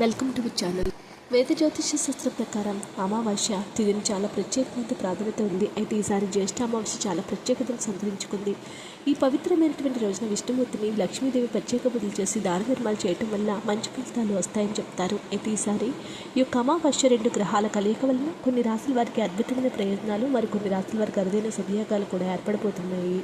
Welcome to channel. వేద జ్యోతిష శాస్త్రం ప్రకారం అమావాస్య తిథిని చాలా ప్రత్యేకమైన ప్రాధాన్యత ఉంది. అయితే ఈసారి జ్యేష్ఠ అమావాస్య చాలా ప్రత్యేకతను సంతరించుకుంది. ఈ పవిత్రమైనటువంటి రోజున విష్ణుమూర్తిని లక్ష్మీదేవి ప్రత్యేక పూజలు చేసి దాన ధర్మాలు చేయటం వల్ల మంచి ఫలితాలు వస్తాయని చెప్తారు. అయితే ఈసారి ఈ యొక్క అమావాస్య రెండు గ్రహాల కలయిక వలన కొన్ని రాసుల వారికి అద్భుతమైన ప్రయోజనాలు మరి కొన్ని రాసుల వారికి అరుదైన శుభయోగాలు కూడా ఏర్పడబోతున్నాయి.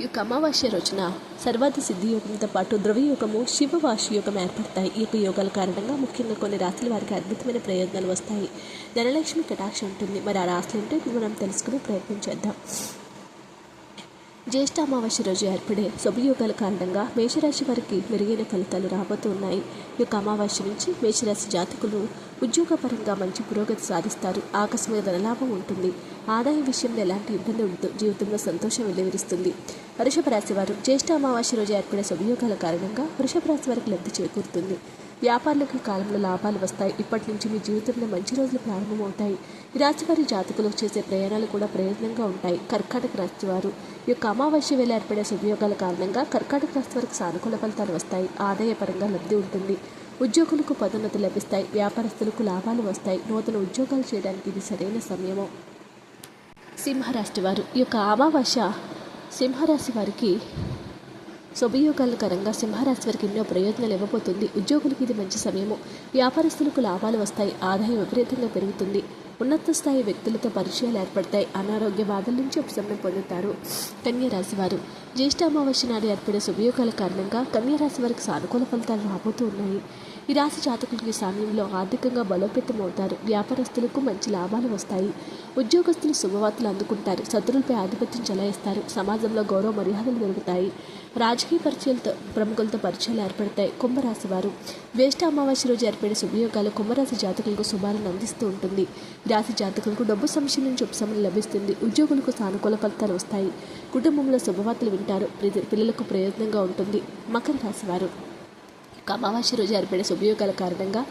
ఈ యొక్క అమావాస్య రోజున సర్వాధి సిద్ధి యోగంతో పాటు ద్రవ్య శివవాసి యోగం ఏర్పడతాయి. ఈ యొక్క యోగాల కారణంగా ముఖ్యంగా కొన్ని రాశుల వారికి అద్భుతమైన ప్రయోజనాలు వస్తాయి. ధనలక్ష్మి కటాక్షం ఉంటుంది. మరి ఆ రాశులు ఏంటో ఇప్పుడు మనం తెలుసుకునే ప్రయత్నం చేద్దాం. జ్యేష్ఠ అమావాస్య రోజు ఏర్పడే శుభయోగాల కారణంగా మేషరాశి వారికి మెరుగైన ఫలితాలు రాబోతున్నాయి. ఈ యొక్క అమావాస్య నుంచి మేషరాశి జాతకులు ఉద్యోగపరంగా మంచి పురోగతి సాధిస్తారు. ఆకస్మిక ధనలాభం ఉంటుంది. ఆదాయం విషయంలో ఎలాంటి ఇబ్బంది ఉండదు. జీవితంలో సంతోషం వెలువరిస్తుంది. వృషభ రాశి వారు జ్యేష్ఠ అమావాస్య రోజు ఏర్పడే సుభయోగాల కారణంగా వృషభ రాశి వారికి లబ్ధి చేకూరుతుంది. వ్యాపారులకు కాలంలో లాభాలు వస్తాయి. ఇప్పటి నుంచి మీ జీవితంలో మంచి రోజులు ప్రారంభమవుతాయి. ఈ రాశి వారి జాతకులకు చేసే ప్రయాణాలు కూడా ప్రయోజనంగా ఉంటాయి. కర్కాటక రాశి వారు ఈ యొక్క అమావాస్య వేళ ఏర్పడే శుభయోగాల కారణంగా కర్కాటక రాశి వారికి సానుకూల ఫలితాలు వస్తాయి. ఆదాయపరంగా లబ్ధి ఉంటుంది. ఉద్యోగులకు పదోన్నతి లభిస్తాయి. వ్యాపారస్తులకు లాభాలు వస్తాయి. నూతన ఉద్యోగాలు చేయడానికి ఇది సరైన సమయము. సింహరాశి వారు ఈ యొక్క అమావాస్య సింహరాశి వారికి శుభయోగాలకరంగా సింహరాశి వారికి ఎన్నో ప్రయోజనాలు ఇవ్వబోతుంది. ఉద్యోగులకు ఇది మంచి సమయము. వ్యాపారస్తులకు లాభాలు వస్తాయి. ఆదాయం విపరీతంగా పెరుగుతుంది. ఉన్నత స్థాయి వ్యక్తులతో పరిచయాలు ఏర్పడతాయి. అనారోగ్య బాధల నుంచి ఉపశమనం పొందుతారు కన్యరాశి వారు జ్యేష్ఠ అమావాస్య నాడు ఏర్పడే శుభయోగాల కారణంగా కన్యరాశి వారికి సానుకూల ఫలితాలు రాబోతూ ఉన్నాయి. ఈ రాశి జాతకులకు సమయంలో ఆర్థికంగా బలోపేతం అవుతారు వ్యాపారస్తులకు మంచి లాభాలు వస్తాయి. ఉద్యోగస్తులు శుభవార్తలు అందుకుంటారు. శత్రులపై ఆధిపత్యం చెలాయిస్తారు. సమాజంలో గౌరవ మర్యాదలు పెరుగుతాయి. రాజకీయ పరిచయాలతో ప్రముఖులతో పరిచయాలు ఏర్పడతాయి. కుంభరాశి వారు జ్యేష్ఠ అమావాస్య రోజు ఏర్పడే శుభయోగాలు కుంభరాశి జాతకులకు శుభాలను అందిస్తూ ఉంటుంది. రాశి జాతకులకు డబ్బు సమస్యల నుంచి ఉపశమనం లభిస్తుంది. ఉద్యోగులకు సానుకూల ఫలితాలు వస్తాయి. కుటుంబంలో శుభవార్తలు వింటారు. పిల్లలకు ప్రయోజనంగా ఉంటుంది. మకర రాశి వారు. అమావాస్య రోజు ఏర్పడే శుభయోగాల కారణంగా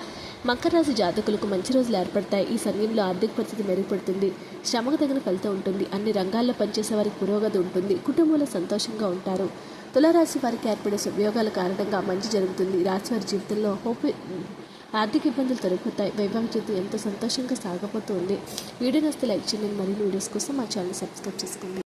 మకర రాశి జాతకులకు మంచి రోజులు ఏర్పడతాయి. ఈ సమయంలో ఆర్థిక పరిస్థితి మెరుగుపడుతుంది. శ్రమకు తగిన ఫలితం ఉంటుంది. అన్ని రంగాల్లో పనిచేసే వారికి పురోగతి ఉంటుంది. కుటుంబంలో సంతోషంగా ఉంటారు. తులారాశి వారికి ఏర్పడే శుభయోగాల కారణంగా మంచి జరుగుతుంది. రాశివారి వారి జీవితంలో హోప్ ఆర్థిక ఇబ్బందులు తొలగిపోతాయి. వైభవ జీవితం ఎంతో సంతోషంగా సాగబోతుంది. వీడియో నస్తే లైక్ చేయండి. మరిన్ని వీడియోస్ కోసం మా ఛానల్ సబ్స్క్రైబ్ చేసుకోండి.